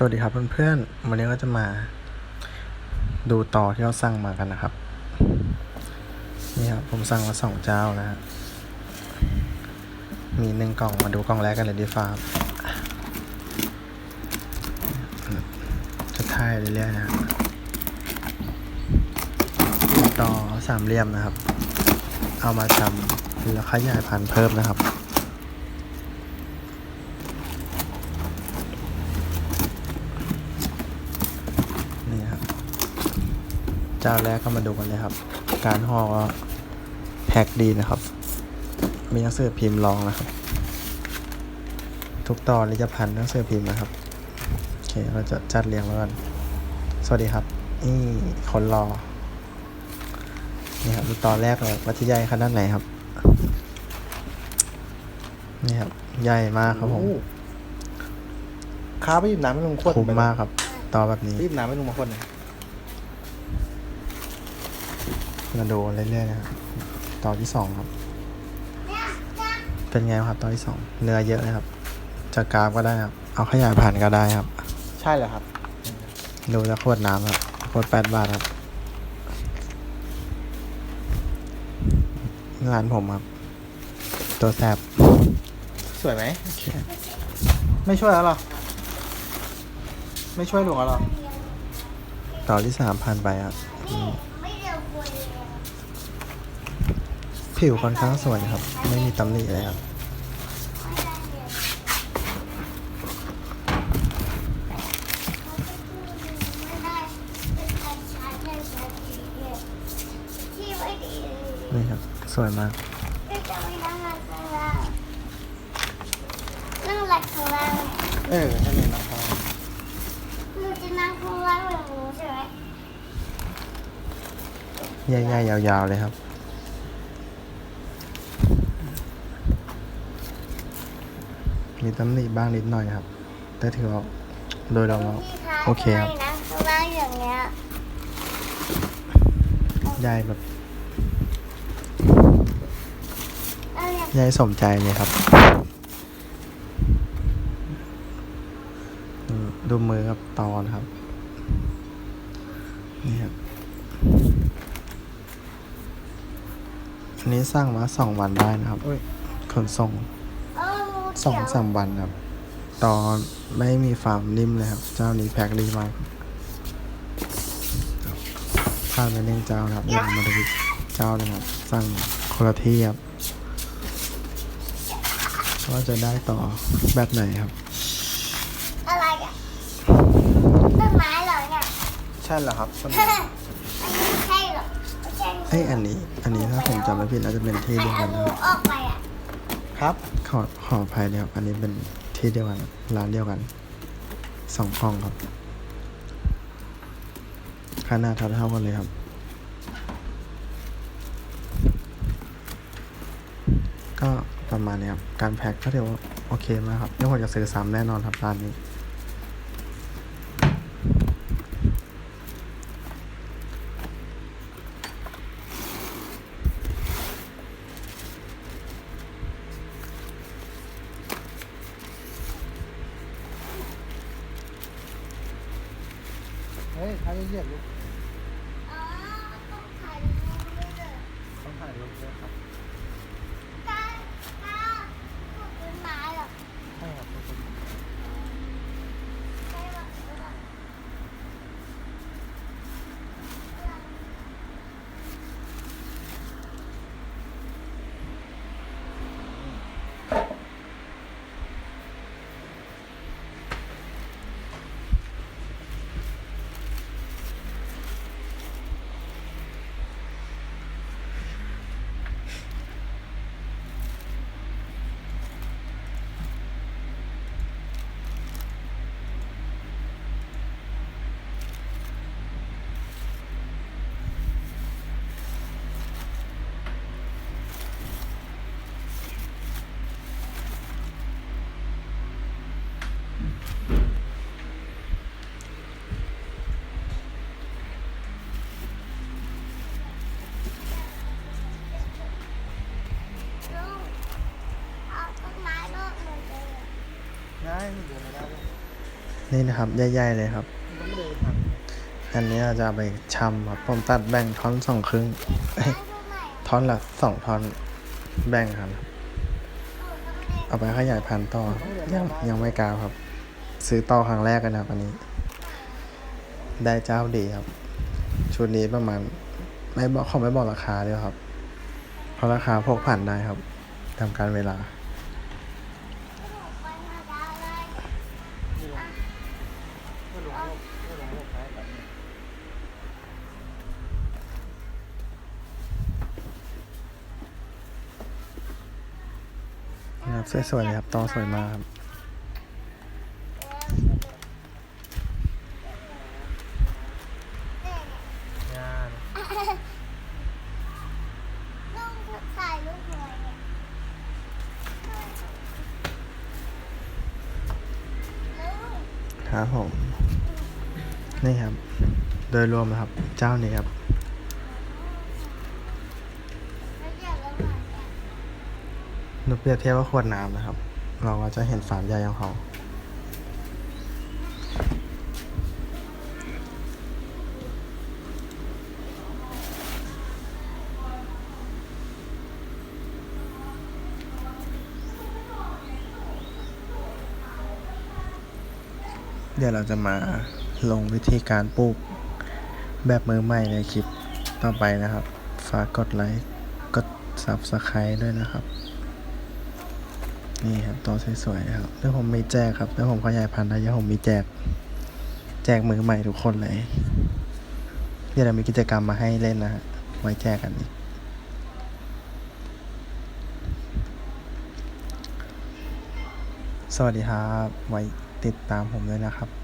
สวัสดีครับเพื่อนๆ วันนี้ก็จะมาดูต่อที่เราสั่งมากันนะครับ นี่ครับผมสั่งมาสองเจ้านะฮะ มีหนึ่งกล่องมาดูกล่องแรกกันเลยดีฟ้ารับจะถ่ายเรื่อยๆนะฮะต่อสามเหลี่ยมนะครับ เอามาทำแล้วขยายพันธุ์เพิ่มนะครับ นี่ครับ เจ้าแรกก็มาดูกันเลยครับ การห่อก็แพ็คดีนะครับ มีหนังสือพิมพ์รองนะครับ ทุกตอนนี้จะพันหนังสือพิมพ์นะครับ โอเค เราจะจัดเรียงไว้ก่อน สวัสดีครับ นี่คนรอ นี่ครับดูตอนแรกเลยว่าจะใหญ่ขนาดไหนครับ นี่ครับ ใหญ่มากครับผมโอ้ค้าไปหยิบน้ำให้ลุงขวดคุ้มมากครับต่อแบบนี้ไปหยิบน้ำให้ลุงมาขวดหน่อย มาดูเรื่อยๆนะครับตอนที่สองครับ เป็นไงครับตอนที่สองเนื้อเยอะนะครับ จะกราฟก็ได้ครับ เอาขยายพันธุ์ก็ได้ครับ ใช่เหรอครับ ดูจะขวดน้ำครับขวดแปดบาทครับร้านผมครับ ตัวแสบสวยไหม ไม่ช่วยแล้วเหรอ ไม่ช่วยลุงแล้วเหรอ ต่อที่สามพันไปครับอืม ไม่เร็วกว่าเลยอะ ผิวค่อนข้างสวยครับ ไม่มีตำหนิเลยครับไม่ได้เลยไม่ได้เป็นการใช้แค่ใช้ดีเนี่ยที่ไม่ดีเลยนี่ครับ สวยมากก็จะไม่นั่งข้างล่างนั่งหลักข้างล่างเออใช่เลยนะครับหนูจะนั่งข้างล่างแบบหนูใช่ไหมใหญ่ๆยาวๆเลยครับ มีตำหนิบ้างนิดหน่อยครับ แต่ถือว่าโดยรวมแล้วพี่คะโอเคครับทำไมนั่งข้างล่างอย่างเงี้ยใหญ่แบบนั่งอย่างใหญ่สมใจเลยครับอืมดูมือกับตอนครับ นี่ครับอันนี้สร้างมาสองวันได้นะครับโอ้ยขนส่งเอองู สองเขียวสามวันครับ ตอนไม่มีฟาร์มนิ่มเลยครับ เจ้านี้แพ็คดีมากพลาดไปหนึ่งเจ้าครับเดี๋ยวมาดูอีกเจ้าหนึงครับ สั่งคนละที่ครับว่าจะได้ต่อแบบไหนครับ อะไรอะต้นไม้เหรอเนี่ยใช่เหรอครับต้นอันนี้ไม่ใช่หรอกไม่ใช่ไอยอันนี้ อันนี้ถ้าผมจำไม่ผิดน่าจะเป็นที่เดียวเอากันนะงูครับออกไปอะ ครับ ขอขออภัยนะครับ อันนี้เป็นที่เดียวกันร้านเดียวกันสองห้องครับขนาดเท่าเท่าๆกันเลยครับ ก็ประมาณนี้ครับ การแพ็คก็เดี๋ยวโอเคมากครับเดี๋ยวผมจะซื้อซ้ำแน่นอนครับร้านนี้ เฮ้ยท้ นี่นะครับใหญ่ๆเลยครับ อันนี้เราจะเอาไปชำครับผมตัดแบ่งท่อนสองครึ่งเอ้ยให้ดูใหม่ท่อนละสองท่อนแบ่งครับ เอาไปขยายพันธุ์ต่อยังยังไม่กล้าครับ ซื้อต่อครั้งแรกกันนะครับอันนี้ ได้เจ้าดีครับ ชุดนี้ประมาณไม่บอกเขาไม่บอกราคาด้วยครับ เพราะราคาพกผ่านได้ครับตามการเวลา ครับสวยๆเลยครับต่อสวยมากครับงานลุงถ่ายรูปหน่อยเนี่ยครับผมนี่ครับ โดยรวมนะครับ เจ้านี้ครับ แล้วเดี๋ยวเราหน่อยเนี่ย นูเปรียบเทียบว่าขวดน้ำนะครับ เราก็จะเห็นฝาใหญ่ของเขาเดี๋ยวเราจะมาลงวิธีการปลูกแบบมือใหม่ในคลิปต่อไปนะครับ ฝากกดไลค์ กด Subscribe ด้วยนะครับ นี่ครับตัวสวยๆครับแล้วผมมีแจกครับแล้วผมขยายพันธุ์ได้เดี๋ยวผมมีแจก แจกมือใหม่ทุกคนเลยเดี๋ยวเรามีกิจกรรมมาให้เล่นนะฮะไว้แจกกันอีกสวัสดีครับ ไว้ติดตามผมด้วยนะครับ